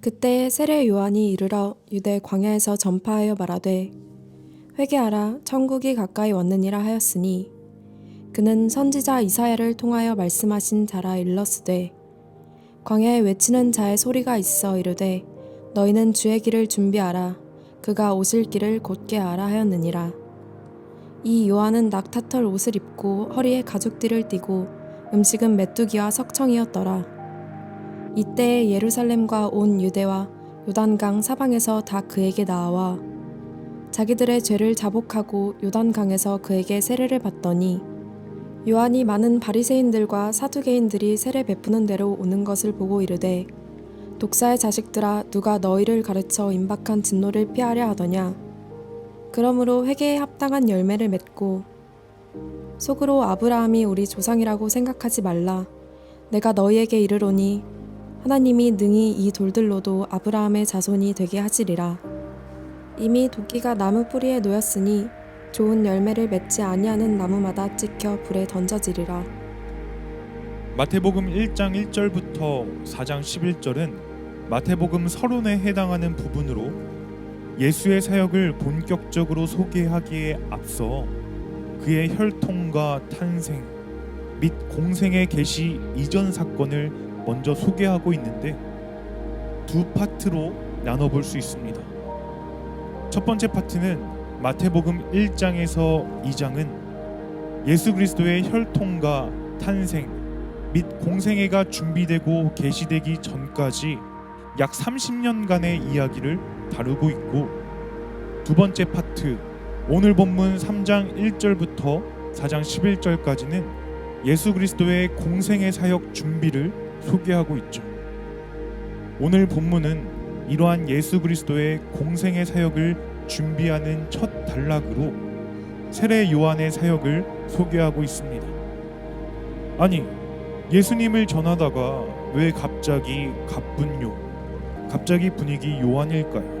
그때 세례 요한이 이르러 유대 광야에서 전파하여 말하되 회개하라 천국이 가까이 왔느니라 하였으니 그는 선지자 이사야를 통하여 말씀하신 자라 일렀으되 광야에 외치는 자의 소리가 있어 이르되 너희는 주의 길을 준비하라 그가 오실 길을 곧게 하라 하였느니라. 이 요한은 낙타털 옷을 입고 허리에 가죽띠를 띠고 음식은 메뚜기와 석청이었더라 이때 예루살렘과 온 유대와 요단강 사방에서 다 그에게 나와 자기들의 죄를 자복하고 요단강에서 그에게 세례를 받더니 요한이 많은 바리새인들과 사두개인들이 세례 베푸는 대로 오는 것을 보고 이르되 독사의 자식들아 누가 너희를 가르쳐 임박한 진노를 피하려 하더냐? 그러므로 회개에 합당한 열매를 맺고 속으로 아브라함이 우리 조상이라고 생각하지 말라. 내가 너희에게 이르노니 하나님이 능히 이 돌들로도 아브라함의 자손이 되게 하시리라. 이미 도끼가 나무 뿌리에 놓였으니 좋은 열매를 맺지 아니하는 나무마다 찍혀 불에 던져지리라. 마태복음 1장 1절부터 4장 11절은 마태복음 서론에 해당하는 부분으로 예수의 사역을 본격적으로 소개하기에 앞서 그의 혈통과 탄생 및 공생의 계시 이전 사건을 먼저 소개하고 있는데 두 파트로 나눠볼 수 있습니다. 첫 번째 파트는 마태복음 1장에서 2장은 예수 그리스도의 혈통과 탄생 및 공생애가 준비되고 계시되기 전까지 약 30년간의 이야기를 다루고 있고 두 번째 파트 오늘 본문 3장 1절부터 4장 11절까지는 예수 그리스도의 공생애 사역 준비를 소개하고 있죠. 오늘 본문은 이러한 예수 그리스도의 공생애 사역을 준비하는 첫 단락으로 세례 요한의 사역을 소개하고 있습니다. 아니, 예수님을 전하다가 왜 갑자기 갑분요, 갑자기 분위기 요한일까요?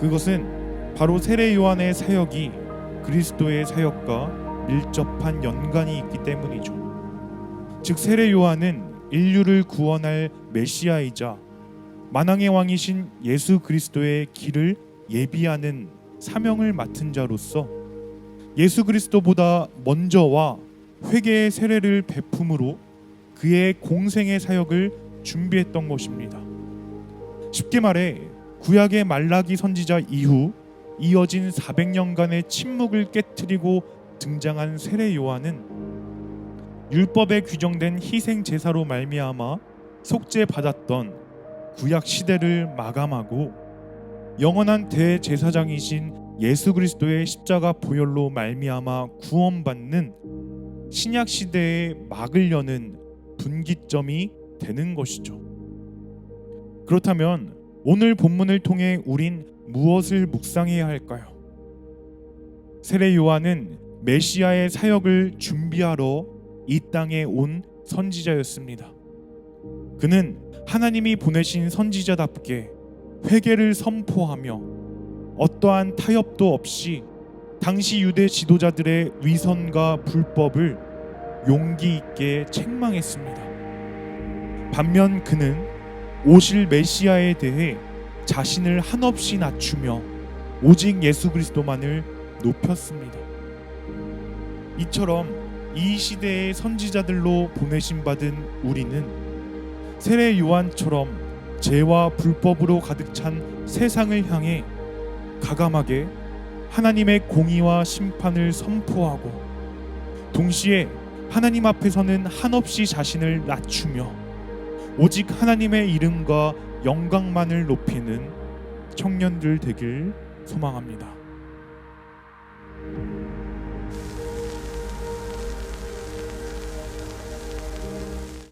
그것은 바로 세례 요한의 사역이 그리스도의 사역과 밀접한 연관이 있기 때문이죠. 즉 세례 요한은 인류를 구원할 메시아이자 만왕의 왕이신 예수 그리스도의 길을 예비하는 사명을 맡은 자로서 예수 그리스도보다 먼저와 회개의 세례를 베품으로 그의 공생의 사역을 준비했던 것입니다. 쉽게 말해 구약의 말라기 선지자 이후 이어진 400년간의 침묵을 깨뜨리고 등장한 세례 요한은 율법에 규정된 희생 제사로 말미암아 속죄 받았던 구약 시대를 마감하고 영원한 대제사장이신 예수 그리스도의 십자가 보혈로 말미암아 구원받는 신약 시대의 막을 여는 분기점이 되는 것이죠. 그렇다면 오늘 본문을 통해 우린 무엇을 묵상해야 할까요? 세례 요한은 메시아의 사역을 준비하러 이 땅에 온 선지자였습니다. 그는 하나님이 보내신 선지자답게 회개를 선포하며 어떠한 타협도 없이 당시 유대 지도자들의 위선과 불법을 용기 있게 책망했습니다. 반면 그는 오실 메시아에 대해 자신을 한없이 낮추며 오직 예수 그리스도만을 높였습니다. 이처럼 이 시대의 선지자들로 보내심 받은 우리는 세례 요한처럼 죄와 불법으로 가득 찬 세상을 향해 가감하게 하나님의 공의와 심판을 선포하고 동시에 하나님 앞에서는 한없이 자신을 낮추며 오직 하나님의 이름과 영광만을 높이는 청년들 되길 소망합니다.